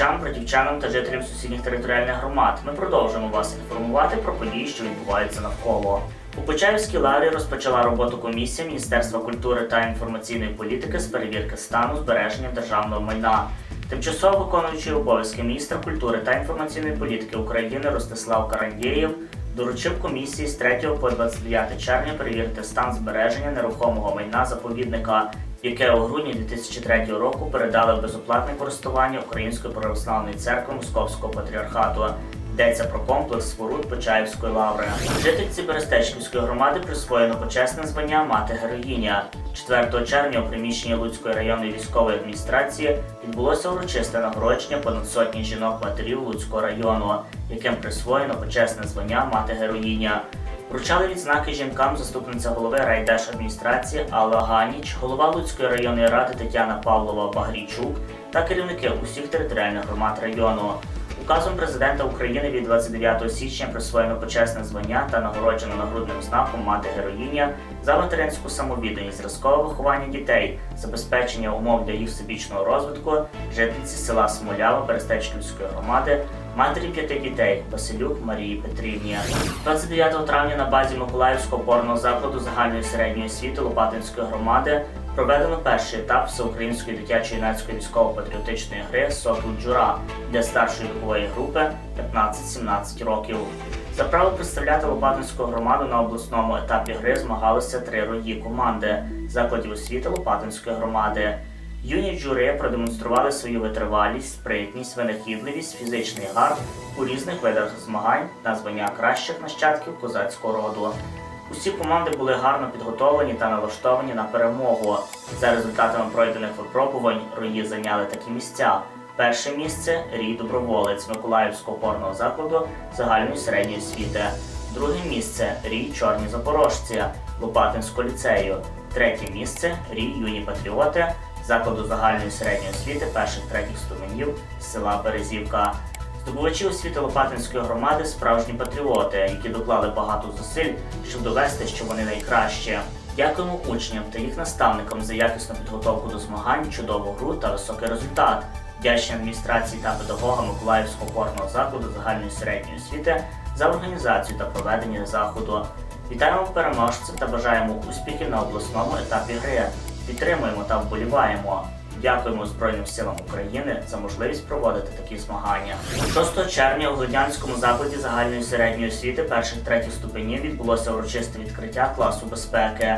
Телеглядачам, братівчанам та жителям сусідніх територіальних громад. Ми продовжуємо вас інформувати про події, що відбуваються навколо. У Почаївській лаврі розпочала роботу комісія Міністерства культури та інформаційної політики з перевірки стану збереження державного майна. Тимчасово виконуючий обов'язки міністра культури та інформаційної політики України Ростислав Карандєєв доручив комісії з 3 по 29 червня перевірити стан збереження нерухомого майна заповідника, яке у грудні 2003 року передали в безоплатне користування Української православної церкви Московського патріархату. Йдеться про комплекс споруд Почаївської лаври. Жительці Берестечківської громади присвоєно почесне звання мати героїня. 4 червня у приміщенні Луцької районної військової адміністрації відбулося урочисте нагородження понад сотні жінок-матерів Луцького району, яким присвоєно почесне звання мати героїня. Вручали відзнаки жінкам заступниця голови райдержадміністрації Алла Ганіч, голова Луцької районної ради Тетяна Павлова Багрійчук та керівники усіх територіальних громад району. Указом президента України від 29 січня присвоєно почесне звання та нагороджено нагрудним знаком мати героїня за материнську самовідданість, зразкове виховання дітей, забезпечення умов для їх всебічного розвитку, жительці села Смолява Берестечківської громади, матері п'яти дітей Василюк Марії Петрівні. 29 травня на базі Миколаївського опорного закладу загальної середньої освіти Лопатинської громади проведено перший етап всеукраїнської дитячо-юнацької військово-патріотичної гри «Сокіл Джура для старшої вікової групи 15-17 років. За право представляти Лопатинську громаду на обласному етапі гри змагалися три рої команди закладів освіти Лопатинської громади. Юні джури продемонстрували свою витривалість, спритність, винахідливість, фізичний гард у різних видах змагань на звання кращих нащадків козацького роду. Усі команди були гарно підготовлені та налаштовані на перемогу. За результатами пройдених випробувань рої зайняли такі місця. Перше місце рій доброволець Миколаївського опорного закладу загальної середньої освіти. Друге місце рій Чорні Запорожці Лопатинського ліцею. Третє місце рій Юні Патріоти закладу загальної середньої освіти перших третіх ступенів села Березівка. Здобувачі освіти Лопатинської громади справжні патріоти, які доклали багато зусиль, щоб довести, що вони найкращі. Дякуємо учням та їх наставникам за якісну підготовку до змагань, чудову гру та високий результат. Вдячні адміністрації та педагогам Миколаївського опорного закладу загальної середньої освіти за організацію та проведення заходу. Вітаємо переможців та бажаємо успіхів на обласному етапі гри. Підтримуємо та вболіваємо. Дякуємо Збройним силам України за можливість проводити такі змагання. 6 червня у Глидянському закладі загальної середньої освіти перших третіх ступенів відбулося урочисте відкриття класу безпеки.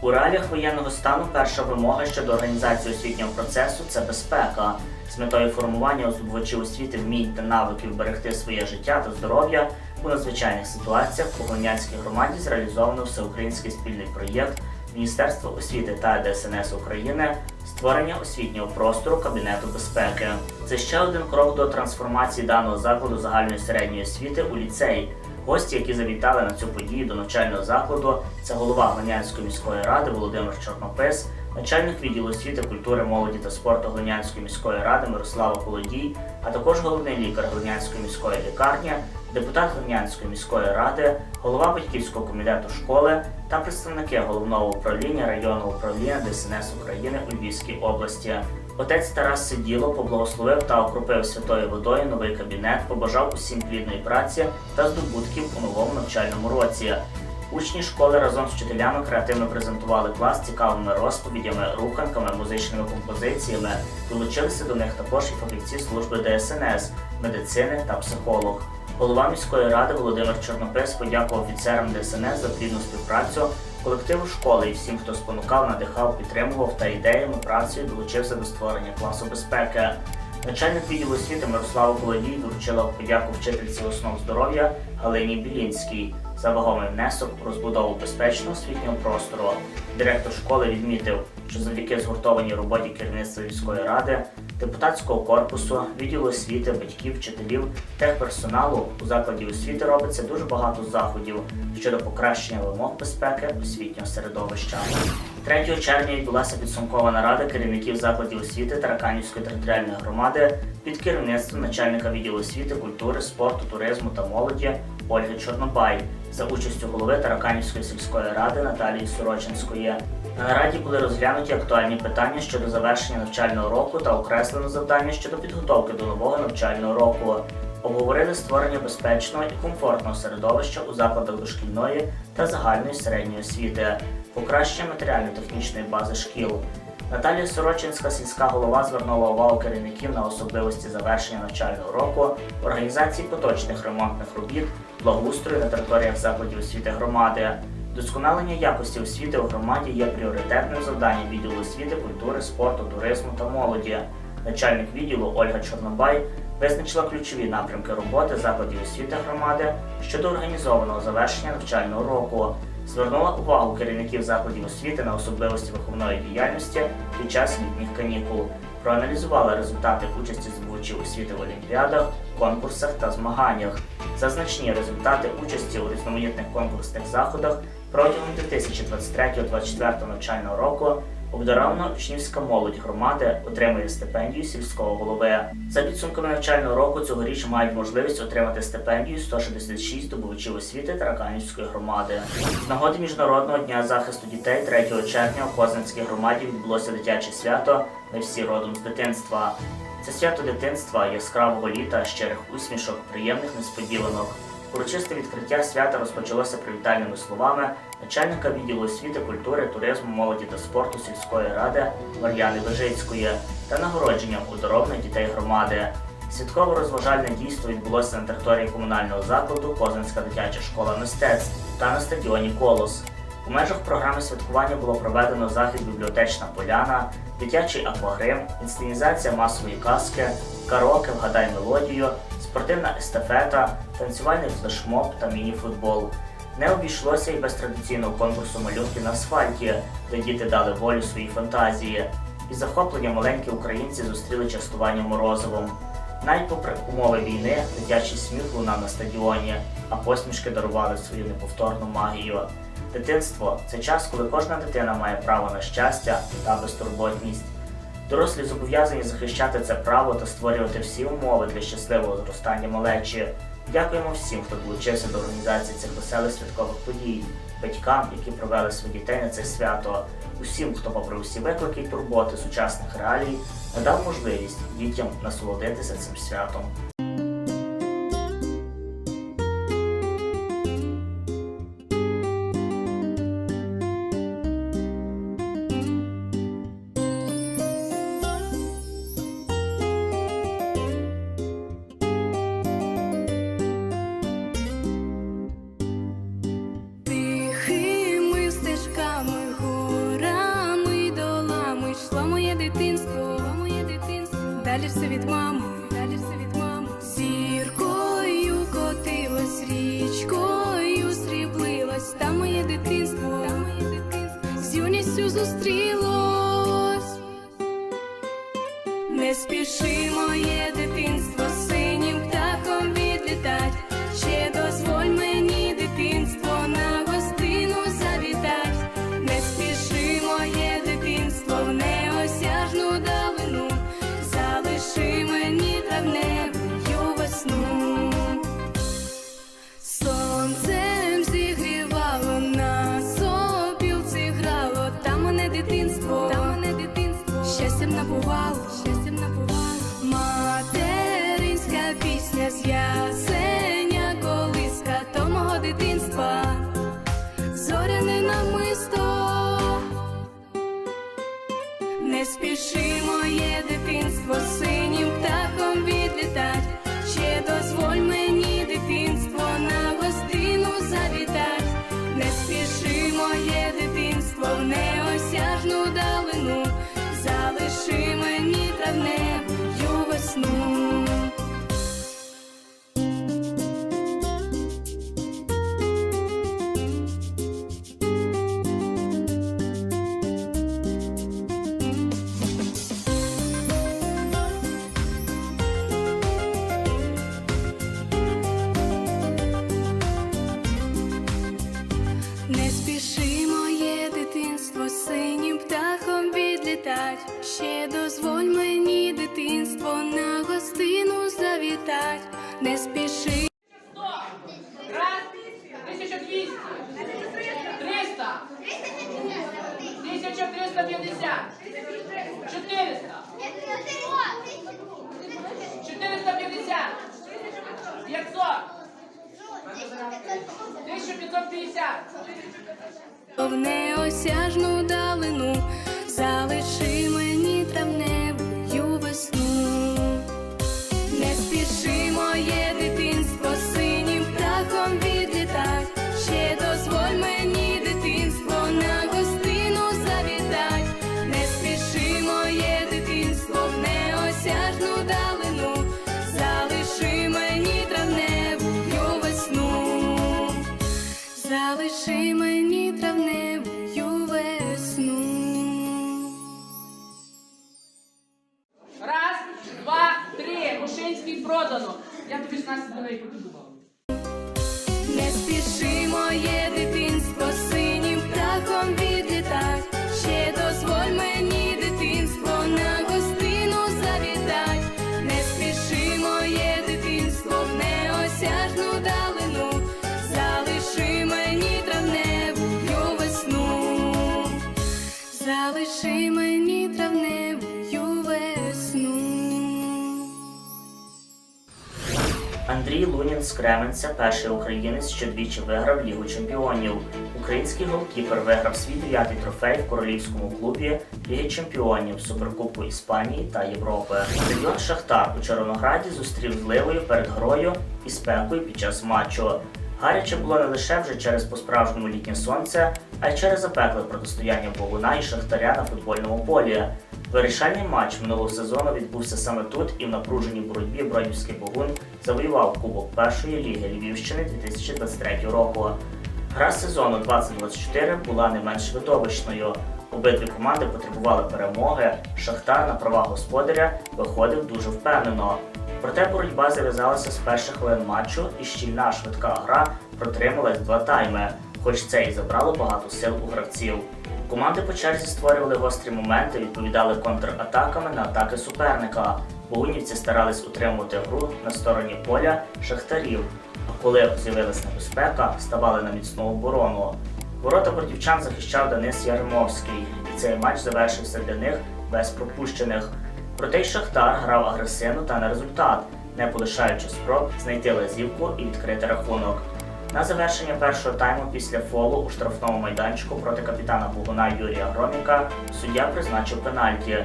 У реаліях воєнного стану перша вимога щодо організації освітнього процесу це безпека. З метою формування здобувачів освіти вмінь та навиків берегти своє життя та здоров'я у надзвичайних ситуаціях у Глинянській громаді зреалізовано всеукраїнський спільний проєкт Міністерства освіти та ДСНС України створення освітнього простору Кабінету безпеки. Це ще один крок до трансформації даного закладу загальної середньої освіти у ліцей. Гості, які завітали на цю подію до навчального закладу, це голова Глинянської міської ради Володимир Чорнопис, начальник відділу освіти, культури, молоді та спорту Глинянської міської ради Мирослава Колодій, а також головний лікар Глинянської міської лікарні, депутат Глинянської міської ради, голова батьківського комітету школи та представники головного управління районного управління ДСНС України у Львівській області. Отець Тарас Сиділо поблагословив та окропив святою водою новий кабінет, побажав усім плідної праці та здобутків у новому навчальному році. Учні школи разом з вчителями креативно презентували клас цікавими розповідями, руханками, музичними композиціями. Долучилися до них також і фахівці служби ДСНС, медицини та психолог. Голова міської ради Володимир Чорнопис подякував офіцерам ДСНС за плідну співпрацю, колективу школи і всім, хто спонукав, надихав, підтримував та ідеями працею долучився до створення класу безпеки. Начальник відділу освіти Мирослава Колодій доручила подяку вчительці основ здоров'я Галині Білінській за вагомий внесок у розбудову безпечного освітнього простору. Директор школи відмітив, що завдяки згуртованій роботі керівництва міської ради, депутатського корпусу, відділу освіти, батьків, вчителів, техперсоналу у закладі освіти робиться дуже багато заходів щодо покращення вимог безпеки освітнього середовища. 3 червня відбулася підсумкова нарада керівників закладів освіти Тараканівської територіальної громади під керівництвом начальника відділу освіти, культури, спорту, туризму та молоді Ольги Чорнобай. за участю голови Тараканівської сільської ради Наталії Сорочинської. На нараді були розглянуті актуальні питання щодо завершення навчального року та окреслено завдання щодо підготовки до нового навчального року. Обговорили створення безпечного і комфортного середовища у закладах дошкільної та загальної середньої освіти, покращення матеріально-технічної бази шкіл. Наталія Сорочинська, сільська голова, звернула увагу керівників на особливості завершення навчального року, організації поточних ремонтних робіт, благоустрою на територіях закладів освіти громади. Досконалення якості освіти у громаді є пріоритетним завданням відділу освіти, культури, спорту, туризму та молоді. Начальник відділу Ольга Чорнобай визначила ключові напрямки роботи закладів освіти громади щодо організованого завершення навчального року. Звернула увагу керівників закладів освіти на особливості виховної діяльності під час літніх канікул, проаналізувала результати участі здобувачів освіти в олімпіадах, конкурсах та змаганнях. зазначні результати участі у різноманітних конкурсних заходах протягом 2023-2024 навчального року обдарована учнівська молодь громади отримує стипендію сільського голови. За підсумками навчального року цьогоріч мають можливість отримати стипендію 166 здобувачів освіти Тараканівської громади. З нагоди міжнародного дня захисту дітей 3 червня у Козинській громаді відбулося дитяче свято. Ми всі родом з дитинства. Це свято дитинства, яскравого літа, щирих усмішок, приємних несподіванок. Урочисте відкриття свята розпочалося привітальними словами начальника відділу освіти, культури, туризму, молоді та спорту сільської ради Мар'яни Вежицької та нагородженням удоровних дітей громади. Святково-розважальне дійство відбулося на території комунального закладу Козинська дитяча школа мистецтв та на стадіоні Колос. У межах програми святкування було проведено захід Бібліотечна поляна, дитячий аквагрим, інсценізація масової казки, караоке «Вгадай мелодію, спортивна естафета, танцювальний флешмоб та міні-футбол. Не обійшлося і без традиційного конкурсу малюнки на асфальті, де діти дали волю своїй фантазії. Із захоплення маленькі українці зустріли частування морозивом. Навіть попри умови війни, дитячий сміх лунав на стадіоні, а посмішки дарували свою неповторну магію. Дитинство це час, коли кожна дитина має право на щастя та безтурботність. Дорослі зобов'язані захищати це право та створювати всі умови для щасливого зростання малечі. Дякуємо всім, хто долучився до організації цих веселих святкових подій, батькам, які провели своїх дітей на це свято, усім, хто, попри усі виклики і турботи сучасних реалій, надав можливість дітям насолодитися цим святом. Зустрілось. Не спіши моє 1350. 400. 450. 500. 1550. Повнеосяжну Андрій Лунін з Кременця, перший українець, що двічі виграв Лігу чемпіонів. Український голкіпер виграв свій дев'ятий трофей в королівському клубі Ліги чемпіонів, Суперкубку Іспанії та Європи. Стадіон Шахтар у Червонограді зустрів зливою перед грою і спекою під час матчу. Гаряче було не лише вже через по-справжньому літнє сонце, а й через запекле протистояння Богуна і Шахтаря на футбольному полі. Вирішальний матч минулого сезону відбувся саме тут і в напруженій боротьбі Бродівський Богун завоював Кубок першої ліги Львівщини 2023 року. Гра сезону 2024 була не менш видовищною. Обидві команди потребували перемоги. Шахтар на правах господаря виходив дуже впевнено. Проте боротьба зав'язалася з перших хвилин матчу, і щільна швидка гра протрималась два тайми, хоч це і забрало багато сил у гравців. Команди по черзі створювали гострі моменти, відповідали контратаками на атаки суперника. Богунівці старались утримувати гру на стороні поля шахтарів, а коли з'явилась небезпека, ставали на міцну оборону. Ворота бродівчан захищав Денис Яремовський, і цей матч завершився для них без пропущених. Проте й Шахтар грав агресивно та на результат, не полишаючи спроб знайти лазівку і відкрити рахунок. На завершення першого тайму після фолу у штрафному майданчику проти капітана Богуна Юрія Громіка суддя призначив пенальті.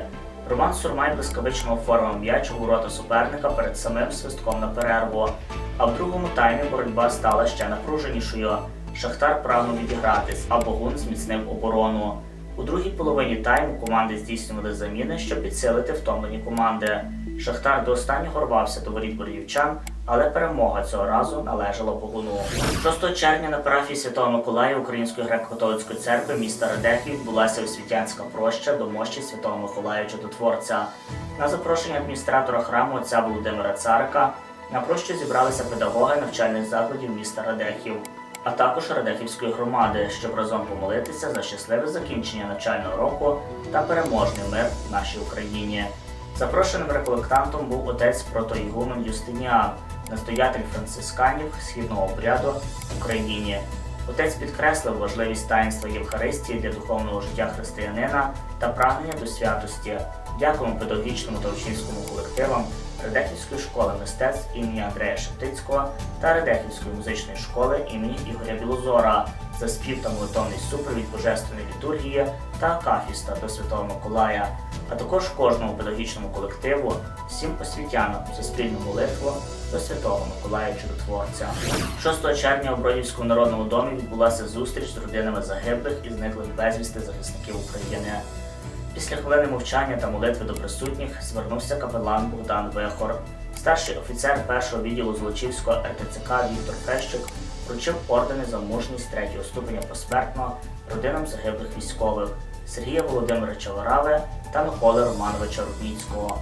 Роман Сурмай блискавично оформив м'яч у ворота суперника перед самим свистком на перерву. А в другому таймі боротьба стала ще напруженішою. Шахтар прагнув відігратись, а Богун зміцнив оборону. У другій половині тайму команди здійснювали заміни, щоб підсилити втомлені команди. Шахтар до останнього рвався до воріт борівчан, але перемога цього разу належала Богуну. 6 червня на парафії Святого Миколая Української греко-католицької церкви міста Радехів відбулася освітянська проща до мощі Святого Миколая Чудотворця. На запрошення адміністратора храму отця Володимира Царика на прощу зібралися педагоги навчальних закладів міста Радехів, а також Радехівської громади, щоб разом помолитися за щасливе закінчення навчального року та переможний мир в нашій Україні. Запрошеним реколектантом був отець протоігумен Юстиніан, настоятель францисканів східного обряду в Україні. Отець підкреслив важливість таїнства Євхаристії для духовного життя християнина та прагнення до святості. Дякуємо педагогічному та учнівському колективам Редехівської школи мистецтв імені Андрея Шептицького та Редехівської музичної школи імені Ігоря Білозора за спів та молитовний супровід Божественної літургії та акафіста до Святого Миколая, а також кожному педагогічному колективу, всім освітянам за спільну молитву до Святого Миколая Чудотворця. 6 червня у Бродівському народному домі відбулася зустріч з родинами загиблих і зниклих безвісти захисників України. Після хвилини мовчання та молитви до присутніх звернувся капелан Богдан Вихор. Старший офіцер першого відділу Золочівського РТЦК Віктор Фещик вручив ордени за мужність третього ступеня посмертно родинам загиблих військових Сергія Володимировича Варави та Миколи Романовича Рудніцького.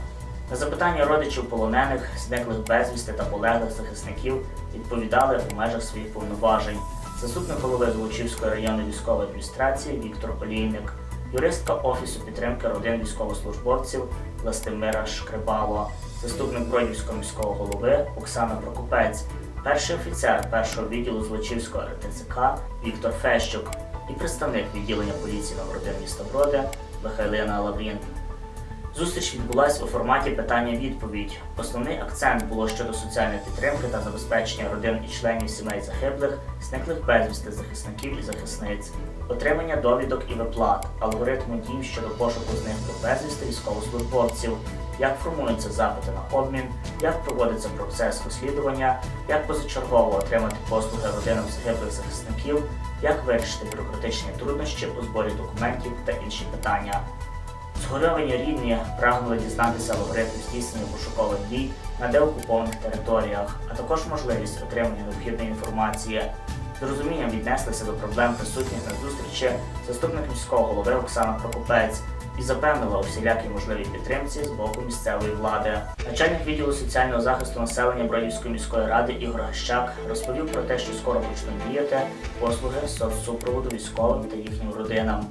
На запитання родичів полонених, зниклих безвісти та полеглих захисників відповідали у межах своїх повноважень. Заступник голови Золочівської районної військової адміністрації Віктор Олійник, юристка Офісу підтримки родин військовослужбовців Властимира Шкрибало, заступник Бродівського міського голови Оксана Прокопець, перший офіцер першого відділу Злочівського РТЦК Віктор Фещук. І представник відділення поліції номер 1 міста Броди Михайлина Лаврін. Зустріч відбулася у форматі питання-відповідь. Основний акцент було щодо соціальної підтримки та забезпечення родин і членів сімей загиблих, зниклих безвісти захисників і захисниць, отримання довідок і виплат, алгоритми дій щодо пошуку зниклих безвісти військовослужбовців, як формуються запити на обмін, як проводиться процес розслідування, як позачергово отримати послуги родинам загиблих захисників, як вирішити бюрократичні труднощі у зборі документів та інші питання. Згорьовані рідні прагнули дізнатися алгоритм здійснення пошукових дій на деокупованих територіях, а також можливість отримання необхідної інформації. З розумінням віднеслися до проблем присутніх на зустрічі заступник міського голови Оксана Прокопець і запевнила у всілякій можливій підтримці з боку місцевої влади. Начальник відділу соціального захисту населення Бродівської міської ради Ігор Гащак розповів про те, що скоро почнуть діяти послуги соцсупроводу військовим та їхнім родинам.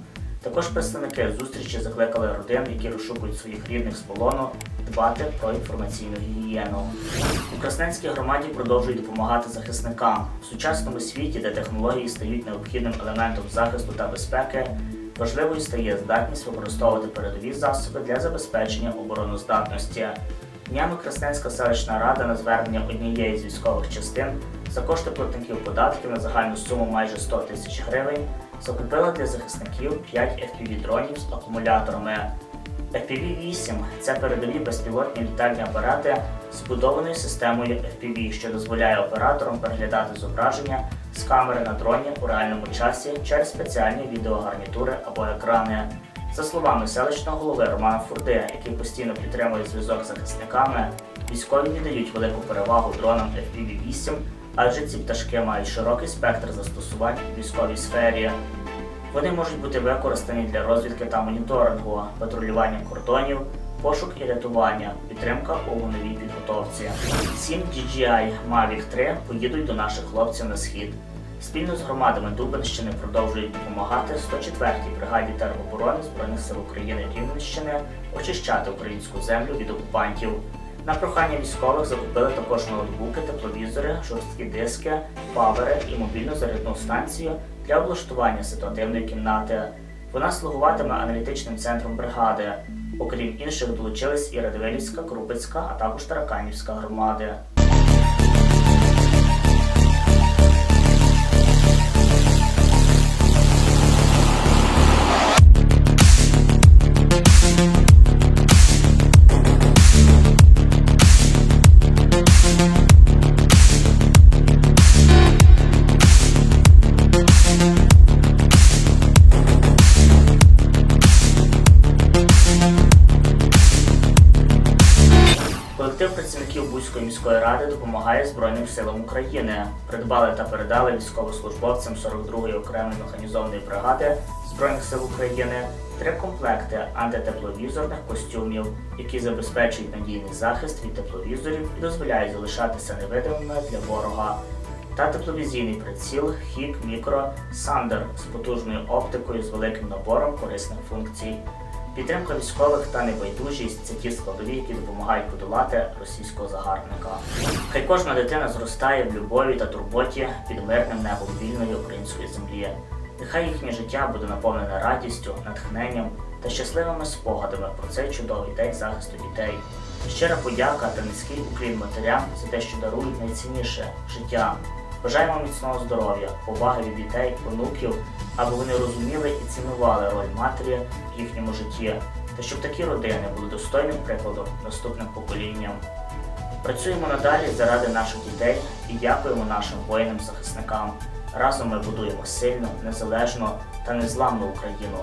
Також представники зустрічі закликали родин, які розшукують своїх рідних з полону, дбати про інформаційну гігієну. У Красненській громаді продовжують допомагати захисникам в сучасному світі, де технології стають необхідним елементом захисту та безпеки. Важливою стає здатність використовувати передові засоби для забезпечення обороноздатності. Днями Красненська селищна рада на звернення однієї з військових частин за кошти платників податків на загальну суму майже 100 тисяч гривень закупила для захисників 5 FPV-дронів з акумуляторами. FPV-8 – це передові безпілотні літальні апарати з збудованою системою FPV, що дозволяє операторам переглядати зображення з камери на дроні у реальному часі через спеціальні відеогарнітури або екрани. За словами селищного голови Романа Фурди, який постійно підтримує зв'язок з захисниками, військові віддають велику перевагу дронам FPV-8, адже ці пташки мають широкий спектр застосувань у військовій сфері. Вони можуть бути використані для розвідки та моніторингу, патрулювання кордонів, пошук і рятування, підтримка у вогневій підготовці. 7 DJI Mavic 3 поїдуть до наших хлопців на схід. Спільно з громадами Дубенщини продовжують допомагати 104-й бригаді тероборони Збройних сил України Рівненщини очищати українську землю від окупантів. На прохання військових закупили також ноутбуки, тепловізори, жорсткі диски, павери і мобільну зарядну станцію для облаштування ситуативної кімнати. Вона слугуватиме аналітичним центром бригади. Окрім інших, долучились і Радивилівська, Крупицька, а також Тараканівська громади. Міської ради допомагає Збройним силам України. Придбали та передали військовослужбовцям 42-ї окремої механізованої бригади Збройних сил України три комплекти антитепловізорних костюмів, які забезпечують надійний захист від тепловізорів і дозволяють залишатися невидимими для ворога. Та тепловізійний приціл Хік Мікро Сандер з потужною оптикою з великим набором корисних функцій. Підтримка військових та небайдужість це ті складові, які допомагають подолати російського загарбника. Хай кожна дитина зростає в любові та турботі під мирним небом вільної української землі. Нехай їхнє життя буде наповнене радістю, натхненням та щасливими спогадами про цей чудовий день захисту дітей. Щира подяка та низький уклін матерям за те, що дарують найцінніше життя. Бажаємо міцного здоров'я, поваги від дітей, онуків, аби вони розуміли і цінували роль матері в їхньому житті, та щоб такі родини були достойним прикладом наступним поколінням. Працюємо надалі заради наших дітей і дякуємо нашим воїнам-захисникам. Разом ми будуємо сильну, незалежну та незламну Україну.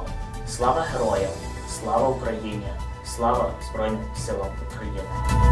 Слава героям! Слава Україні! Слава Збройним силам України!